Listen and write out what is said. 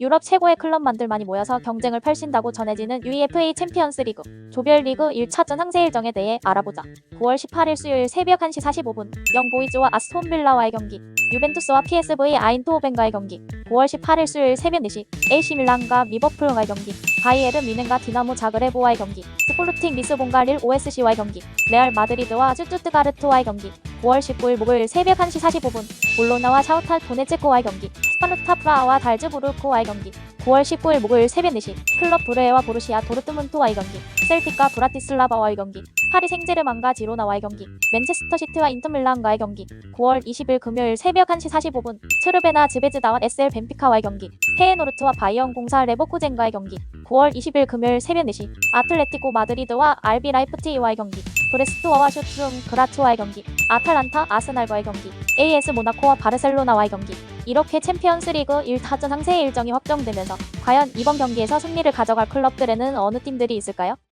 유럽 최고의 클럽만들만이 모여서 경쟁을 펼친다고 전해지는 UEFA 챔피언스 리그. 조별리그 1차전 상세 일정에 대해 알아보자. 9월 18일 수요일 새벽 1시 45분. 영보이즈와 아스톤 빌라와의 경기. 유벤투스와 PSV 아인토호벤과의 경기. 9월 18일 수요일 새벽 4시 AC 밀란과 리버풀과의 경기. 바이에른 미넨과 디나모 자그레보와의 경기. 스포르팅 리스본과 릴 OSC와의 경기. 레알 마드리드와 쭈쭈뜨가르트와의 경기 9월 19일 목요일 새벽 1시 45분 볼로나와 샤우탈 도네츠코와의 경기 스파르타 프라하와 달즈 부르크와의 경기 9월 19일 목요일 새벽 4시 클럽 브레에와 보르시아 도르트문트와의 경기 셀틱과 브라티슬라바와의 경기 파리 생제르맹과 지로나와의 경기 맨체스터 시티와 인터밀란과의 경기 9월 20일 금요일 새벽 1시 45분 트르베나 즈베즈다와 SL 벤피카와의 경기 페에노르트와 바이언 공사 레버쿠젠과의 경기 9월 20일 금요일 새벽 4시 아틀레티코 마드리드와 알비 라이프티히와의 경기 브레스트와와 슈트룸 그라츠와의 경기 아탈란타 아스날과의 경기 AS 모나코와 바르셀로나와의 경기 이렇게 챔피언스 리그 1타전 상세 일정이 확정되면서 과연 이번 경기에서 승리를 가져갈 클럽들에는 어느 팀들이 있을까요?